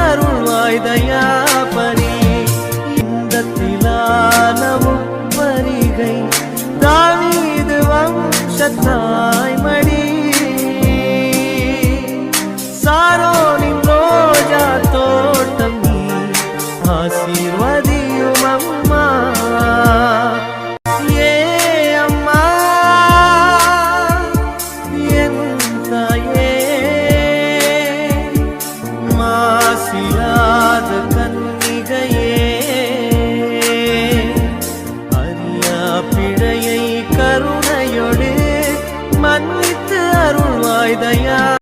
அருள்வாய் தயாபனி இந்த திலானமும் வருகை தாவீது வம்சத்தாய் மடி சாரோனின் ரோஜா தோட்டம் நீ ஆசீர்வதியும் அம்மா quiero